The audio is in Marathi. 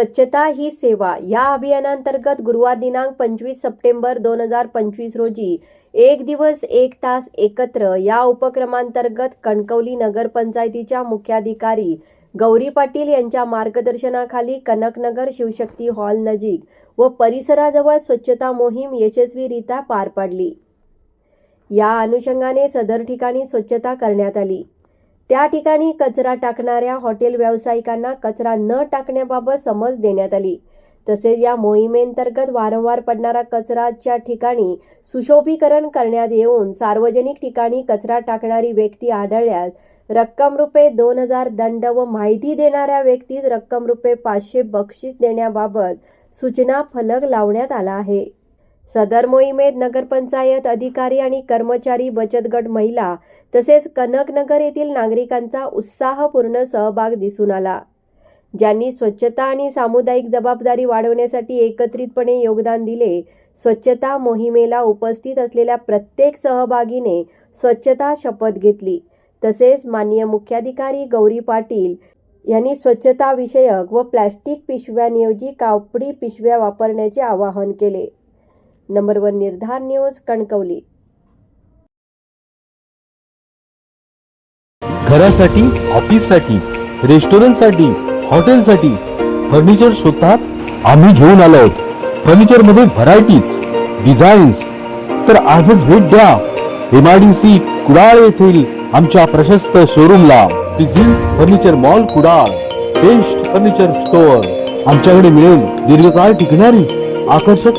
स्वच्छता ही सेवा या अभियानांतर्गत गुरुवार दिनांक पंचवीस सप्टेंबर दोन हजार पंचवीस रोजी एक दिवस एक तास एकत्र या उपक्रमांतर्गत कणकवली नगरपंचायतीच्या मुख्याधिकारी गौरी पाटील यांच्या मार्गदर्शनाखाली कनकनगर शिवशक्ती हॉल नजीक व परिसराजवळ स्वच्छता मोहीम यशस्वीरित्या पार पाडली. या अनुषंगाने सदर ठिकाणी स्वच्छता करण्यात आली. त्या ठिकाणी कचरा टाकणाऱ्या हॉटेल व्यावसायिकांना कचरा न टाकण्याबाबत समज देण्यात आली. तसेच या मोहिमेंतर्गत वारंवार पडणारा कचराच्या ठिकाणी सुशोभीकरण करण्यात येऊन सार्वजनिक ठिकाणी कचरा टाकणारी व्यक्ती आढळल्यास रक्कम रुपये दोन हजार दंड व माहिती देणाऱ्या व्यक्तीस रक्कम रुपये पाचशे बक्षीस देण्याबाबत सूचना फलक लावण्यात आला आहे. सदर मोहिमेत नगरपंचायत अधिकारी आणि कर्मचारी बचत गट महिला तसेच कनकनगर येथील नागरिकांचा उत्साहपूर्ण सहभाग दिसून आला. ज्यांनी स्वच्छता आणि सामुदायिक जबाबदारी वाढवण्यासाठी एकत्रितपणे योगदान दिले स्वच्छता मोहिमेला उपस्थित असलेल्या प्रत्येक सहभागीने स्वच्छता शपथ घेतली. तसेच माननीय मुख्याधिकारी गौरी पाटील यांनी स्वच्छता विषयक व प्लॅस्टिक पिशव्यांऐवजी कापडी पिशव्या वापरण्याचे आवाहन केले. Number one Nirdhar news Kankavli. घरासाठी ऑफिससाठी रेस्टॉरंटसाठी हॉटेलसाठी फर्निचर शोधतात आम्ही घेऊन आलो आहोत. फर्निचरमध्ये व्हरायटीज डिझाईन्स तर आजच भेट द्या. एमआयडीसी कुडाळ येथील आमच्या प्रशस्त शोरूमला. Business furniture mall Kudal. Best furniture store आमच्याकडे मिळेल दीर्घकाळ टिकणारी आकर्षक